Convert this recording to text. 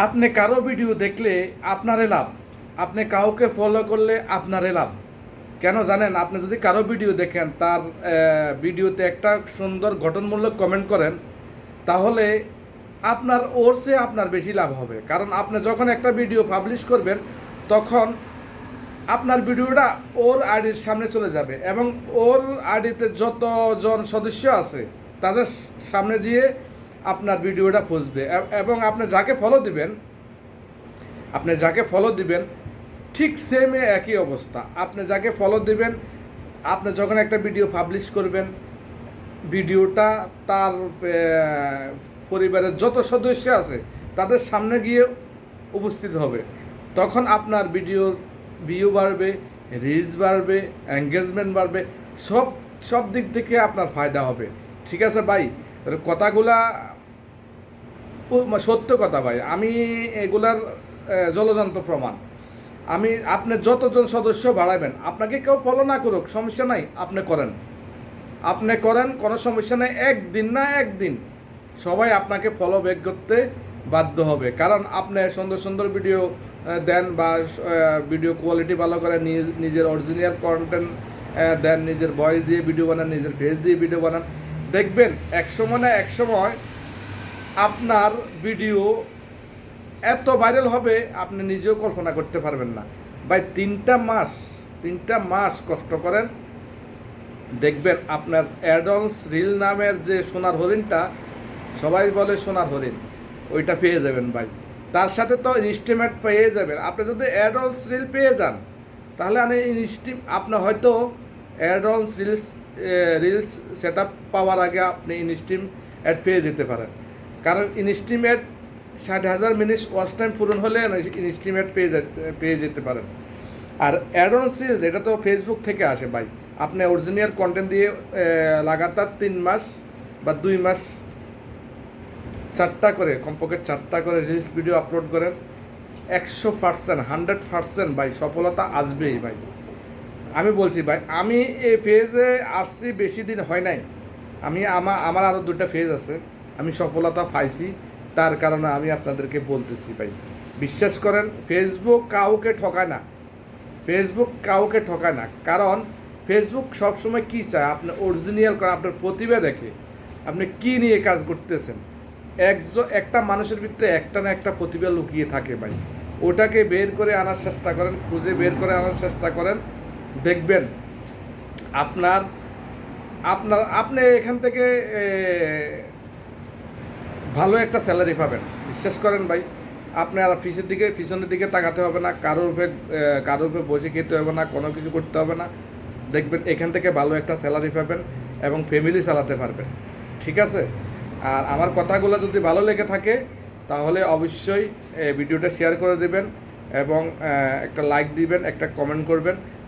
আপনি কারও ভিডিও দেখলে আপনারে লাভ। আপনি কাউকে ফলো করলে আপনারে লাভ। কেন জানেন? আপনি যদি কারও ভিডিও দেখেন, তার ভিডিওতে একটা সুন্দর গঠনমূলক কমেন্ট করেন, তাহলে আপনার ওর চেয়ে আপনার বেশি লাভ হবে। কারণ আপনি যখন একটা ভিডিও পাবলিশ করবেন, তখন আপনার ভিডিওটা ওর আইডির সামনে চলে যাবে এবং ওর আইডিতে যতজন সদস্য আছে, তাদের সামনে গিয়ে আপনার ভিডিওটা এ- এবং আপনি যাকে ফলো দিবেন, আপনি যাকে ফলো দিবেন, ঠিক সেমে একই অবস্থা। আপনি যাকে ফলো দিবেন, আপনি যখন একটা ভিডিও পাবলিশ করবেন, ভিডিওটা তার পরিবারের যত সদস্য আছে, তাদের সামনে গিয়ে উপস্থিত হবে। তখন আপনার ভিডিওর ভিউ বাড়বে রিচ বাড়বে এঙ্গেজমেন্ট বাড়বে, সব সব দিক থেকে আপনার ফায়দা হবে। ঠিক আছে ভাই? এর কথাগুলা সত্য কথা ভাই। আমি এগুলার জলযন্ত্র প্রমাণ। আমি, আপনি যতজন সদস্য বাড়াবেন, আপনাকে কেউ ফলো না করুক, সমস্যা নাই, আপনি করেন। আপনি করেন, কোনো সমস্যা নেই, একদিন না একদিন সবাই আপনাকে ফলো ব্যাক করতে বাধ্য হবে। কারণ আপনি সুন্দর সুন্দর ভিডিও দেন বা ভিডিও কোয়ালিটি ভালো করে নিজ- নিজের অরিজিনাল কন্টেন্ট দেন, নিজের ভয়েস দিয়ে ভিডিও বানান, নিজের ফেস দিয়ে ভিডিও বানান। দেখবেন, এক সময় না এক সময় আপনার ভিডিও এত ভাইরাল হবে, আপনি নিজেও কল্পনা করতে পারবেন না। ভাই, তিনটা মাস তিনটা মাস কষ্ট করেন। দেখবেন, আপনার অ্যাডলস রিল নামের যে সোনার হরিণটা, সবাই বলে সোনার হরিণ, ওইটা পেয়ে যাবেন ভাই। তার সাথে তো ইনস্টিমেট পেয়ে যাবেন। আপনি যদি অ্যাডন্স রিল পেয়ে যান, তাহলে আমি ইনস্টিম আপনি হয়তো অ্যাডন্স রিলস রিলস সেট পাওয়ার আগে আপনি ইনস্টিম অ্যাড পেয়ে যেতে পারেন। কারণ ইনস্টিমেট ষাট হাজার মিনিট ওয়াচ টাইম পূরণ হলে ইনস্টিমেট পেয়ে যেতে পেয়ে যেতে পারেন। আর অ্যাডন রিলস এটা তো ফেসবুক থেকে আসে ভাই। আপনি অরিজিনাল কন্টেন্ট দিয়ে লাগাতার তিন মাস বা দুই মাস চারটা করে, কমপক্ষে চারটা করে রিলস ভিডিও আপলোড করেন, একশো পার্সেন্ট হান্ড্রেড পার্সেন্ট ভাই সফলতা আসবেই ভাই। আমি বলছি ভাই, আমি এই ফেজে আসছি বেশি দিন হয় নাই। আমি আমার আমার আরও দুটা ফেজ আছে। আমি সফলতা পাইছি, তার কারণে আমি আপনাদেরকে বলতেছি ভাই। বিশ্বাস করেন ফেসবুক কাউকে ঠকায় না। ফেসবুক কাউকে ঠকায় না। কারণ ফেসবুক সবসময় কী চায়? আপনি অরিজিনাল করেন আপনার প্রতিভা দেখে আপনি কি নিয়ে কাজ করতেছেন? একজন একটা মানুষের ভিতরে একটা না একটা প্রতিভা লুকিয়ে থাকে ভাই। ওটাকে বের করে আনার চেষ্টা করেন, খুঁজে বের করে আনার চেষ্টা করেন। দেখবেন, আপনার আপনার, আপনি এখান থেকে ভালো একটা স্যালারি পাবেন। বিশ্বাস করেন ভাই, আপনি আর পিছের দিকে, পিছনের দিকে তাকাতে হবে না, কারোর উপরে কারোর উপরে বসে খেতে হবে না, কোনো কিছু করতে হবে না। দেখবেন, এখান থেকে ভালো একটা স্যালারি পাবেন এবং ফ্যামিলি চালাতে পারবেন। ঠিক আছে? আর আমার কথাগুলো যদি ভালো লেগে থাকে, তাহলে অবশ্যই ভিডিওটা শেয়ার করে দেবেন এবং একটা লাইক দিবেন, একটা কমেন্ট করবেন।